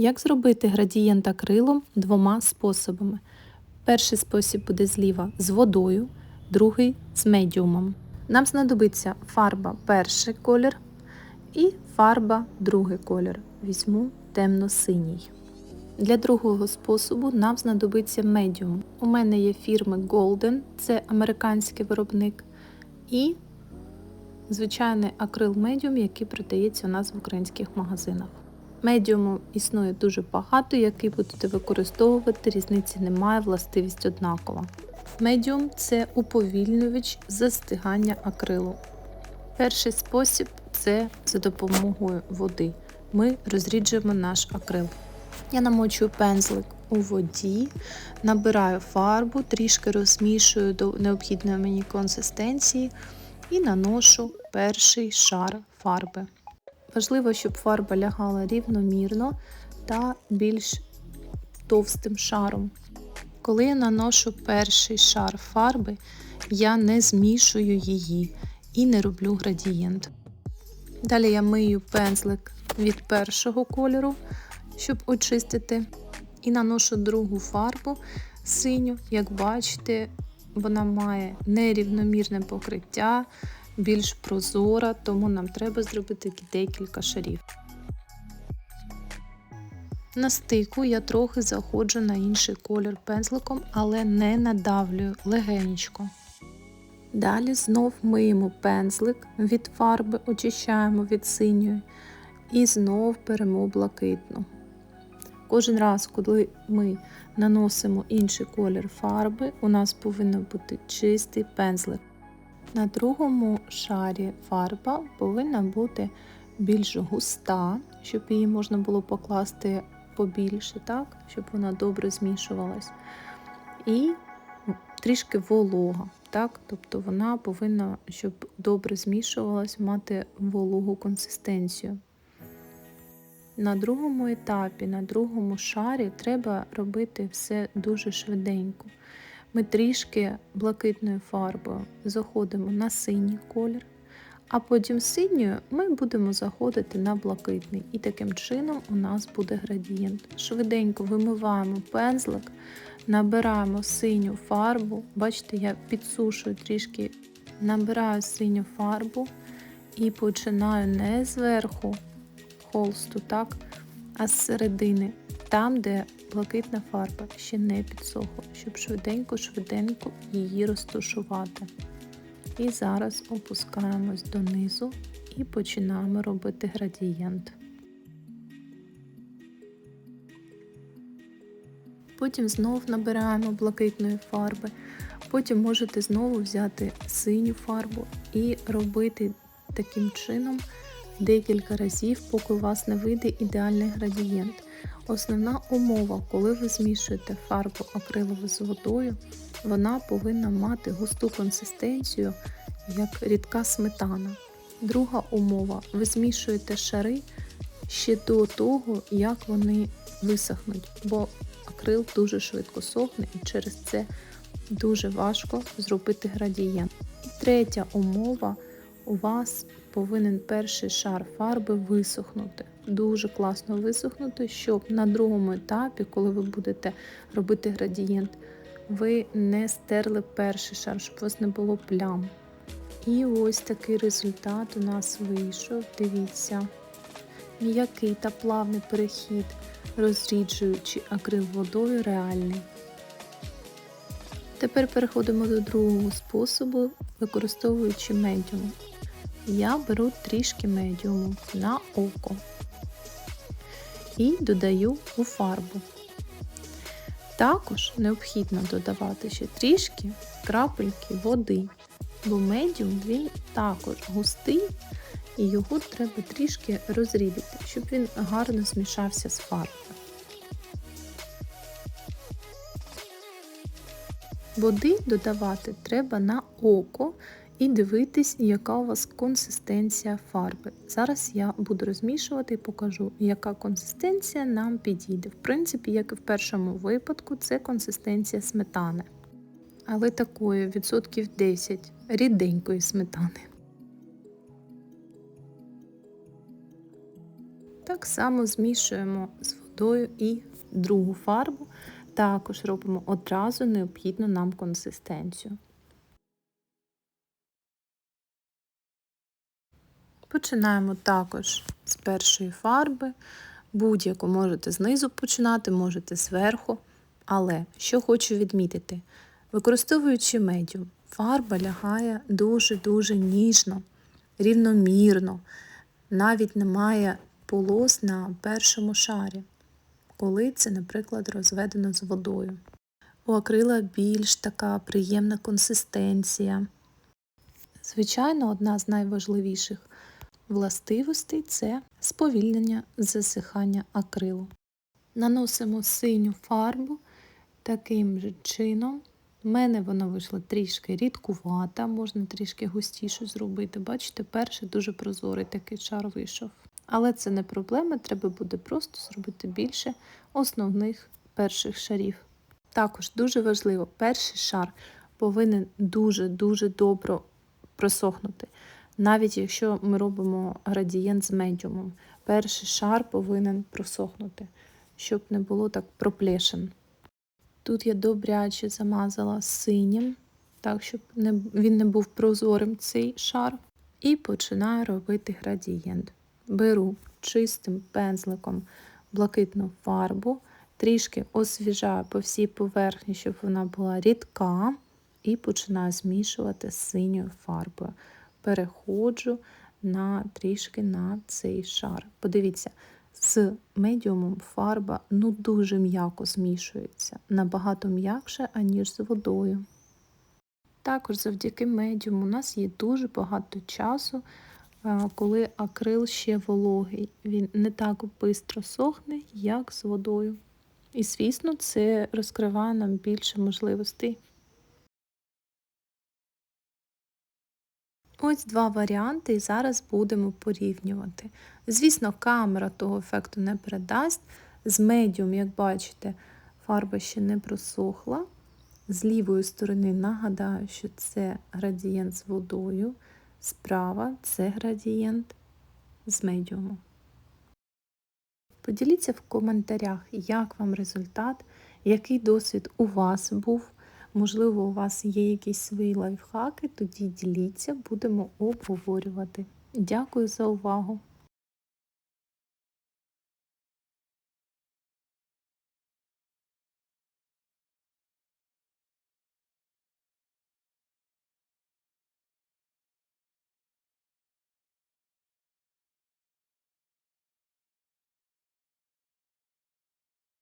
Як зробити градієнт акрилом двома способами? Перший спосіб буде зліва з водою, другий з медіумом. Нам знадобиться фарба перший колір і фарба другий колір. Візьму темно-синій. Для другого способу нам знадобиться медіум. У мене є фірми Golden, це американський виробник, і звичайний акрил медіум, який продається у нас в українських магазинах. Медіуму існує дуже багато, який будете використовувати, різниці немає, властивість однакова. Медіум це уповільнювач застигання акрилу. Перший спосіб це за допомогою води. Ми розріджуємо наш акрил. Я намочую пензлик у воді, набираю фарбу, трішки розмішую до необхідної мені консистенції і наношу перший шар фарби. Важливо, щоб фарба лягала рівномірно та більш товстим шаром. Коли я наношу перший шар фарби, я не змішую її і не роблю градієнт. Далі я мию пензлик від першого кольору, щоб очистити, і наношу другу фарбу синю. Як бачите, вона має нерівномірне покриття, більш прозора, тому нам треба зробити декілька шарів. На стику я трохи заходжу на інший колір пензликом, але не надавлюю легенечко. Далі знов миємо пензлик від фарби, очищаємо від синьої і знов беремо блакитну. Кожен раз, коли ми наносимо інший колір фарби, у нас повинен бути чистий пензлик. На другому шарі фарба повинна бути більш густа, щоб її можна було покласти побільше, так? щоб вона добре змішувалась. І трішки волога. Так? Тобто вона повинна, щоб добре змішувалась, мати вологу консистенцію. На другому етапі, на другому шарі треба робити все дуже швиденько. Ми трішки блакитною фарбою заходимо на синій колір, а потім синьою ми будемо заходити на блакитний. І таким чином у нас буде градієнт. Швиденько вимиваємо пензлик, набираємо синю фарбу. Бачите, я підсушую трішки, набираю синю фарбу і починаю не зверху холсту, так, а з середини, там, де блакитна фарба ще не підсохла, щоб швиденько-швиденько її розташувати. І зараз опускаємось донизу і починаємо робити градієнт. Потім знов набираємо блакитної фарби, потім можете знову взяти синю фарбу і робити таким чином декілька разів, поки у вас не вийде ідеальний градієнт. Основна умова, коли ви змішуєте фарбу акрилову з водою, вона повинна мати густу консистенцію, як рідка сметана. Друга умова ви змішуєте шари ще до того, як вони висохнуть, бо акрил дуже швидко сохне і через це дуже важко зробити градієнт. І третя умова у вас повинен перший шар фарби висохнути. Дуже класно висохнути, щоб на другому етапі, коли ви будете робити градієнт, ви не стерли перший шар, щоб у вас не було плям. І ось такий результат у нас вийшов. Дивіться, м'який та плавний перехід, розріджуючи акрил водою реальний. Тепер переходимо до другого способу, використовуючи медіум. Я беру трішки медіуму на око і додаю у фарбу. Також необхідно додавати ще трішки крапельки води, бо медіум він також густий і його треба трішки розрідити, щоб він гарно змішався з фарбою. Води додавати треба на око і дивитись, яка у вас консистенція фарби. Зараз я буду розмішувати і покажу, яка консистенція нам підійде. В принципі, як і в першому випадку, це консистенція сметани. Але такої відсотків 10 ріденької сметани. Так само змішуємо з водою і другу фарбу також робимо одразу необхідну нам консистенцію. Починаємо також з першої фарби. Будь-яку можете знизу починати, можете зверху. Але що хочу відмітити, використовуючи медіум, фарба лягає дуже-дуже ніжно, рівномірно, навіть немає полос на першому шарі, коли це, наприклад, розведено з водою. У акрила більш така приємна консистенція. Звичайно, одна з найважливіших властивостей це сповільнення засихання акрилу. Наносимо синю фарбу таким же чином. У мене вона вийшла трішки рідкувата, можна трішки густіше зробити. Бачите, перший дуже прозорий такий шар вийшов. Але це не проблема, треба буде просто зробити більше основних перших шарів. Також дуже важливо, перший шар повинен дуже-дуже добре просохнути. Навіть якщо ми робимо градієнт з медіумом, перший шар повинен просохнути, щоб не було так проплешин. Тут я добряче замазала синім, так, щоб не, він не був прозорим цей шар. І починаю робити градієнт. Беру чистим пензликом блакитну фарбу, трішки освіжаю по всій поверхні, щоб вона була рідка, і починаю змішувати з синьою фарбою. Переходжу на трішки на цей шар. Подивіться, з медіумом фарба ну дуже м'яко змішується, набагато м'якше, аніж з водою. Також завдяки медіуму у нас є дуже багато часу, коли акрил ще вологий. Він не так швидко сохне, як з водою. І, звісно, це розкриває нам більше можливостей. Ось два варіанти, і зараз будемо порівнювати. Звісно, камера того ефекту не передасть. З медіум, як бачите, фарба ще не просохла. З лівої сторони нагадаю, що це градієнт з водою, справа це градієнт з медіуму. Поділіться в коментарях, як вам результат, який досвід у вас був. Можливо, у вас є якісь свої лайфхаки, тоді діліться, будемо обговорювати. Дякую за увагу!